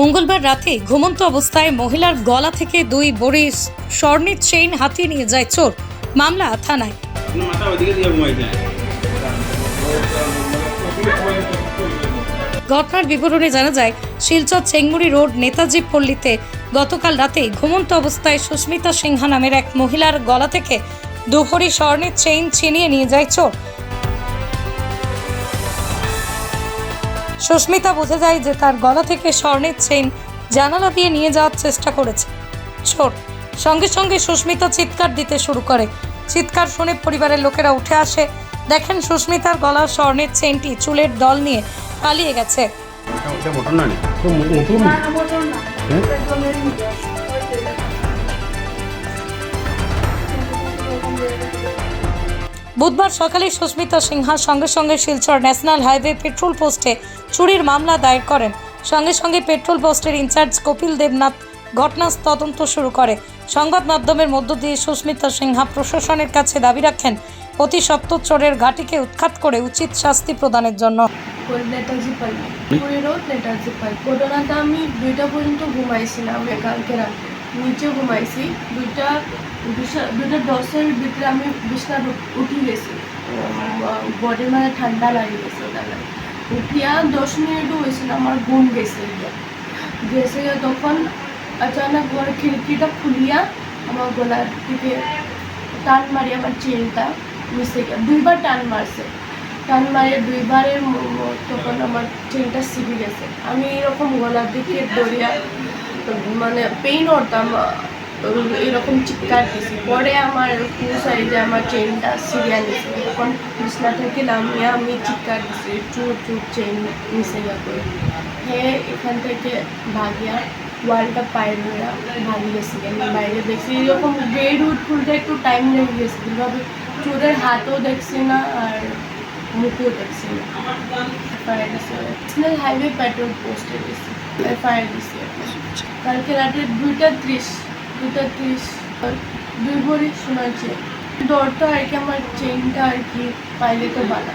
মঙ্গলবার রাতে ঘুমন্ত অবস্থায় মহিলার গলা থেকে দুই বড়ি স্বর্ণের চেইন হাতিয়ে নিয়ে যায় চোর। মামলা থানায়। ঘটনার বিবরণে জানা যায়, শিলচর চেংমুড়ি রোড নেতাজি পল্লীতে গতকাল রাতে ঘুমন্ত অবস্থায় সুস্মিতা সিংহা নামের এক মহিলার গলা থেকে দুহরি স্বর্ণের চেইন ছিনিয়ে নিয়ে যায় চোর। সুস্মিতা বোঝা যায় যে তার গলা থেকে স্বর্ণের চেইন জানালা দিয়ে নিয়ে যাওয়ার চেষ্টা করেছে চোর সঙ্গে সঙ্গে সুস্মিতা চিৎকার দিতে শুরু করে চিৎকার শুনে পরিবারের লোকেরা উঠে আসে দেখেন সুস্মিতার গলার স্বর্ণের চেইনটি চুলের দল নিয়ে পালিয়ে গেছে ওটা মোটর না বুধবার সকালে সুস্মিতা সিনহা সঙ্গে সঙ্গে শিলচর ন্যাশনাল হাইওয়ে পেট্রোল পোস্টে চুরির মামলা দায়ের করেন। সঙ্গে সঙ্গে পেট্রোল পোস্টের ইনচার্জ কপিল দেবনাথ ঘটনা তদন্ত শুরু করে। সংবাদ মাধ্যমের মধ্য দিয়ে সুস্মিতা সিনহা প্রশাসনের কাছে দাবি রাখেন, অতি সত্তর চোরের ঘাটিকে উৎখাত করে উচিত শাস্তি প্রদানের জন্য। ঘটনাতে আমি দুইটা পর্যন্ত ঘুমাইছিলাম কালকে রাতে। নিচে ঘুমাইছি দুইটা দুইটা- দশের ভিতরে আমি বিছনা উঠি গেছি। বডির মানে ঠান্ডা লাগে গেছে ওটাকে উঠিয়া দশ মিনিটও হয়েছে না আমার ঘুম গেছে গেছে তখন আচানক ঘর খিড়কিটা খুলিয়া আমার গলার দিকে টান মারি আমার চেনটা মিশে গেল দুইবার টান মারছে টান মারিয়ে দুইবারের তখন আমার চেনটা ছিঁড়ে গেছে। আমি এরকম গলার দিকে দরিয়া মানে পেইন হতাম এরকম চিৎকার দিছি পরে আমার পুষাই যে আমার চেনটা সিরিয়া নিছে তখন বিছনা থেকে নামিয়ে আমি চিৎকার দিছি, চুর চুর চেন মিশে করে হ্যাঁ এখান থেকে ভাগিয়া ওয়ালটা পায়ের ধরা ভাঙি গেছে আমি বাইরে দেখছি, এরকম গেট উঠ খুলতে একটু টাইম লেগে গেছে। কিন্তু চোরের হাতও দেখছি না, আর মুখও দেখছি না। ফায়ার দিছি। হাইওয়ে পেট্রোল পোস্টে দিছি ফায়ার দিছি। কালকে রাতে দুইটা ত্রিশ দুইটা ত্রিশ, দুই ভরি শোনাচ্ছে ডরটা আর কি আমার চেনটা আর কি পাইলে তো বানা